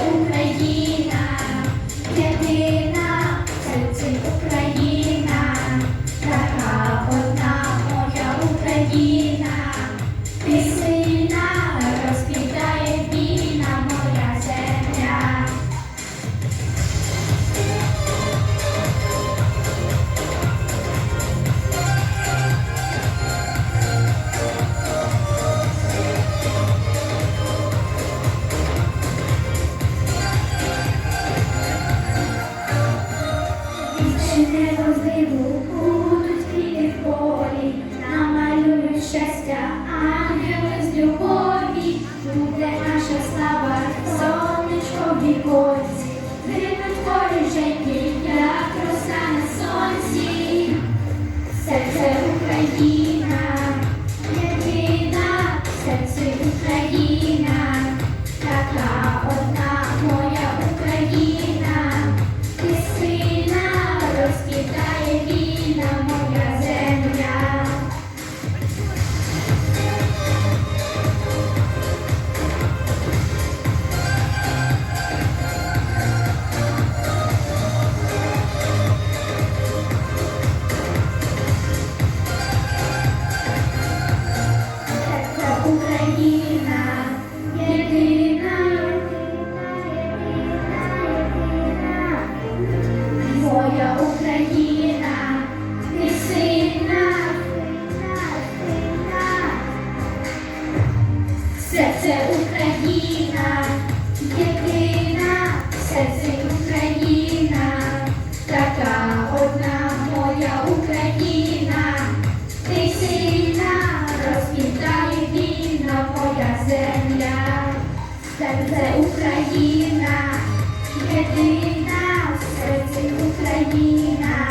outra. ще небо зиму будуть квіти в полі, намалюють щастя, ангели з любові, буде наша слава, сонечко в віконці, дивить поріженьки. Namo серце Україна, єдина, серце Україна, така одна